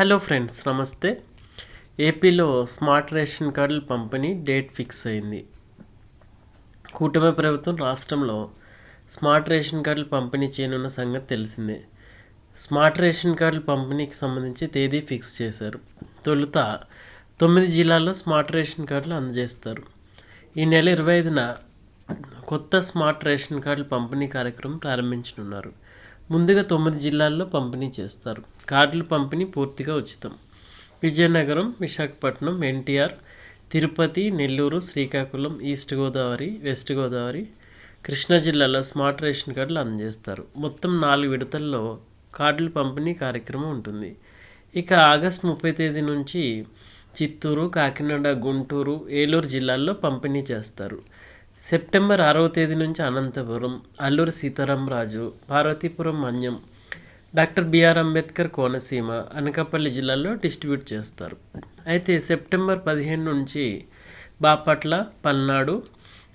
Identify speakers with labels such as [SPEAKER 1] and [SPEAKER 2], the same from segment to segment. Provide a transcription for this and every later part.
[SPEAKER 1] Hello friends నమస్తే. ఏపీలో smart ration కార్డుల పంపిణీ డేట్ ఫిక్స్ అయింది. కూటమి ప్రభుత్వం రాష్ట్రంలో స్మార్ట్ రేషన్ కార్డులు పంపిణీ చేయనున్న సంగతి తెలిసిందే. స్మార్ట్ రేషన్ కార్డుల పంపిణీకి సంబంధించి తేదీ ఫిక్స్ చేశారు. తొలుత తొమ్మిది జిల్లాల్లో స్మార్ట్ రేషన్ కార్డులు అందజేస్తారు. ఈ నెల ఇరవై ఐదున కొత్త స్మార్ట్ రేషన్ కార్డుల పంపిణీ కార్యక్రమం ప్రారంభించనున్నారు. ముందుగా తొమ్మిది జిల్లాల్లో పంపిణీ చేస్తారు. కార్డులు పంపిణీ పూర్తిగా ఉచితం. విజయనగరం విశాఖపట్నం ఎన్టీఆర్ తిరుపతి నెల్లూరు శ్రీకాకుళం ఈస్ట్ గోదావరి వెస్ట్ గోదావరి కృష్ణా జిల్లాలో స్మార్ట్ రేషన్ కార్డులు అందజేస్తారు. మొత్తం నాలుగు విడతల్లో కార్డులు పంపిణీ కార్యక్రమం ఉంటుంది. ఇక ఆగస్ట్ ముప్పై తేదీ నుంచి చిత్తూరు కాకినాడ గుంటూరు ఏలూరు జిల్లాల్లో పంపిణీ చేస్తారు. సెప్టెంబర్ ఆరవ తేదీ నుంచి అనంతపురం అల్లూరి సీతారామరాజు పార్వతీపురం మన్యం డాక్టర్ బిఆర్ అంబేద్కర్ కోనసీమ అనకాపల్లి జిల్లాల్లో డిస్ట్రిబ్యూట్ చేస్తారు. అయితే సెప్టెంబర్ పదిహేను నుంచి బాపట్ల పల్నాడు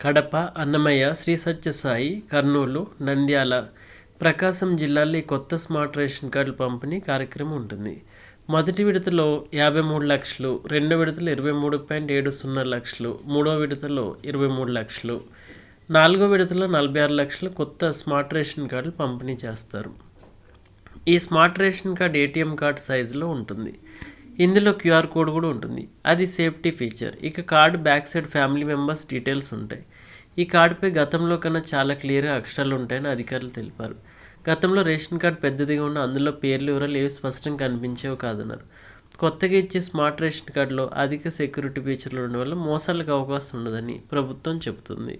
[SPEAKER 1] కడప అన్నమయ్య శ్రీ సత్యసాయి కర్నూలు నంద్యాల ప్రకాశం జిల్లాల్లో ఈ కొత్త స్మార్ట్ రేషన్ కార్డుల పంపిణీ కార్యక్రమం ఉంటుంది. మొదటి విడతలో యాభై మూడు లక్షలు రెండో విడతలో ఇరవై మూడు పాయింట్ ఏడు సున్నా లక్షలు మూడో విడతలో ఇరవై మూడు లక్షలు నాలుగో విడతలో నలభై ఆరు లక్షలు కొత్త స్మార్ట్ రేషన్ కార్డులు పంపిణీ చేస్తారు. ఈ smart ration card ATM card సైజులో ఉంటుంది. ఇందులో క్యూఆర్ కోడ్ కూడా ఉంటుంది. అది సేఫ్టీ ఫీచర్. ఇక card back side family members details ఉంటాయి. ఈ కార్డుపై గతంలో కన్నా చాలా క్లియర్గా అక్షరాలు ఉంటాయని అధికారులు తెలిపారు. గతంలో రేషన్ కార్డు పెద్దదిగా ఉన్న అందులో పేర్లు వివరాలు ఏవి స్పష్టంగా కనిపించేవి కాదన్నారు. కొత్తగా ఇచ్చే స్మార్ట్ రేషన్ కార్డులో అధిక సెక్యూరిటీ ఫీచర్లు ఉండడం వల్ల మోసాలకు అవకాశం ఉండదని ప్రభుత్వం చెబుతుంది.